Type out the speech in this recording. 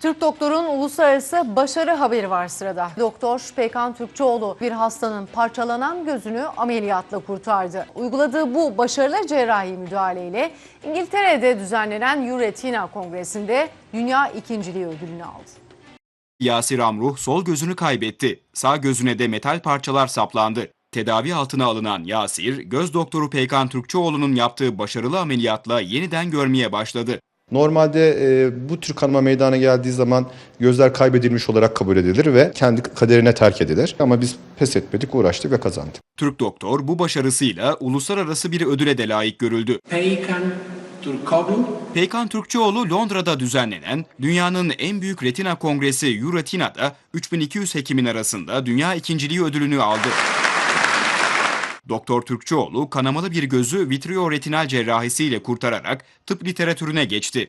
Türk doktorun uluslararası başarı haberi var sırada. Doktor Peykan Türkçoğlu bir hastanın parçalanan gözünü ameliyatla kurtardı. Uyguladığı bu başarılı cerrahi müdahaleyle İngiltere'de düzenlenen Euretina Kongresi'nde dünya ikinciliği ödülünü aldı. Yasir Amruh sol gözünü kaybetti. Sağ gözüne de metal parçalar saplandı. Tedavi altına alınan Yasir, göz doktoru Peykan Türkçoğlu'nun yaptığı başarılı ameliyatla yeniden görmeye başladı. Normalde e, bu tür kanama meydana geldiği zaman gözler kaybedilmiş olarak kabul edilir ve kendi kaderine terk edilir. Ama biz pes etmedik, uğraştık ve kazandık. Türk doktor bu başarısıyla uluslararası bir ödüle de layık görüldü. Peykan Turkoglu Peykan Türkçoğlu Londra'da düzenlenen dünyanın en büyük retina kongresi Euretina'da 3200 hekimin arasında dünya ikinciliği ödülünü aldı. Doktor Türkçoğlu kanamalı bir gözü vitreoretinal cerrahisiyle kurtararak tıp literatürüne geçti.